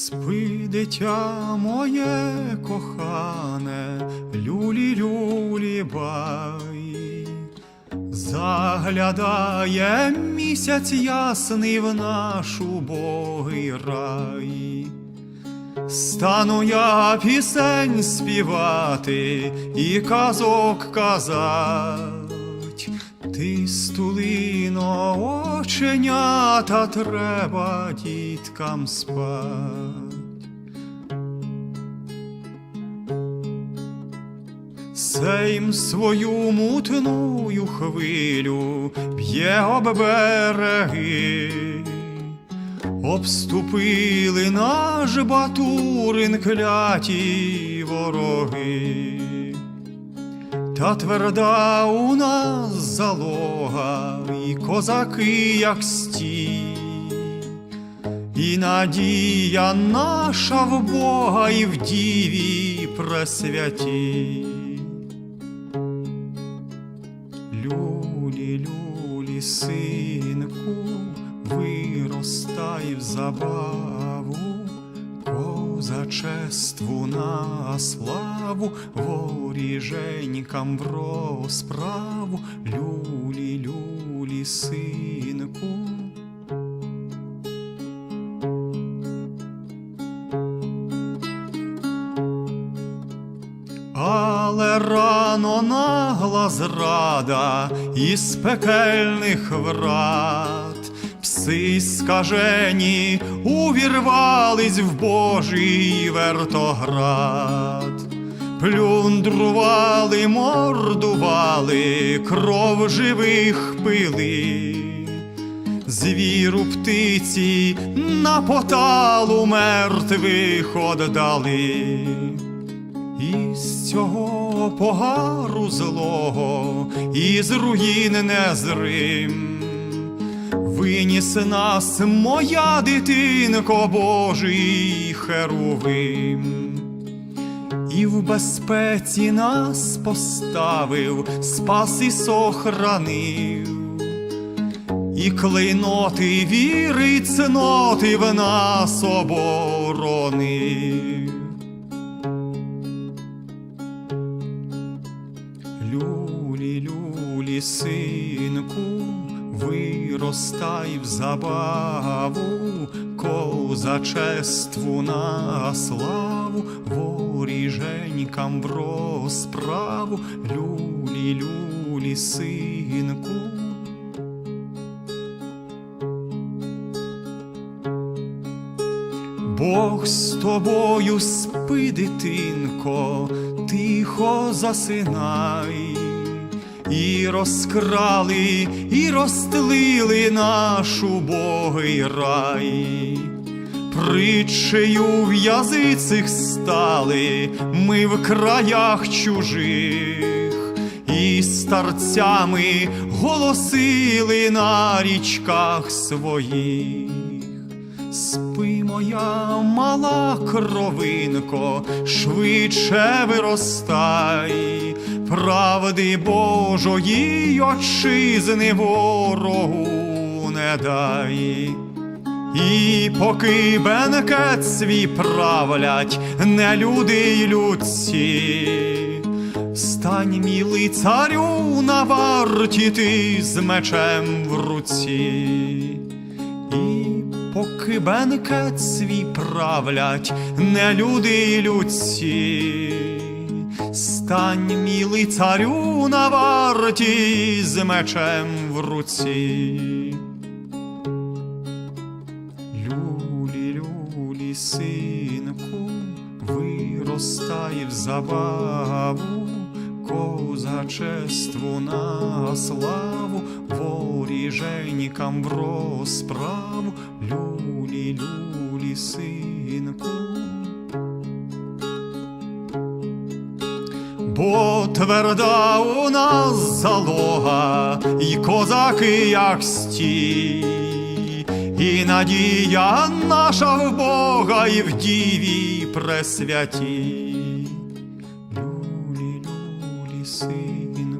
Спи, дитя моє кохане, люлі люлі бай, заглядає місяць ясний в наш убогий рай. Стану я пісень співати і казок казать, ти стулино оченята треба діткам спать. Сейм свою мутную хвилю б'є об береги, обступили наш батурин кляті вороги, та тверда у нас залога, і козаки, як стій, і надія наша в Бога і в діві пресвятій. Люлі, люлі, синку, виростай в забаву, козачеству на славу, воріженькам в розправу, люлі, люлі, синку. Але рано нагла зрада із пекельних врат, пси скажені увірвались в Божий вертоград, плюндрували, мордували, кров живих пили. Звіру птиці на поталу мертвих оддали. Із цього погару злого, із руїн незрим, виніс нас моя дитинко Божий херувим, і в безпеці нас поставив, спас і сохранив, і клейноти віри й цноти в нас оборонив. Люлі, люлі, синку, виростай в забаву, козачеству на славу, воріженькам в розправу, люлі, люлі, синку. Бог з тобою спи, дитинко, тихо засинай, і розкрали, і розтлили наш убогий рай. Притчею в язицих стали ми в краях чужих, і старцями голосили на річках своїх. Спи, моя мала кровинко, швидше виростай, правди Божої отчизни ворогу не дай. І поки бенкет свій правлять не люди й людці, стань мілий царю на варті ти з мечем в руці. І поки бенкет свій правлять не люди й людці, стань мілий царю на варті з мечем в руці. Люлі, люлі, синку, виростай в забаву, козачеству на славу, воріженькам в розправу, люлі, люлі, синку. Бо тверда у нас залога, і козаки, як стій, і надія наша в Бога, і в діві пресвятій. Люлі, люлі, син.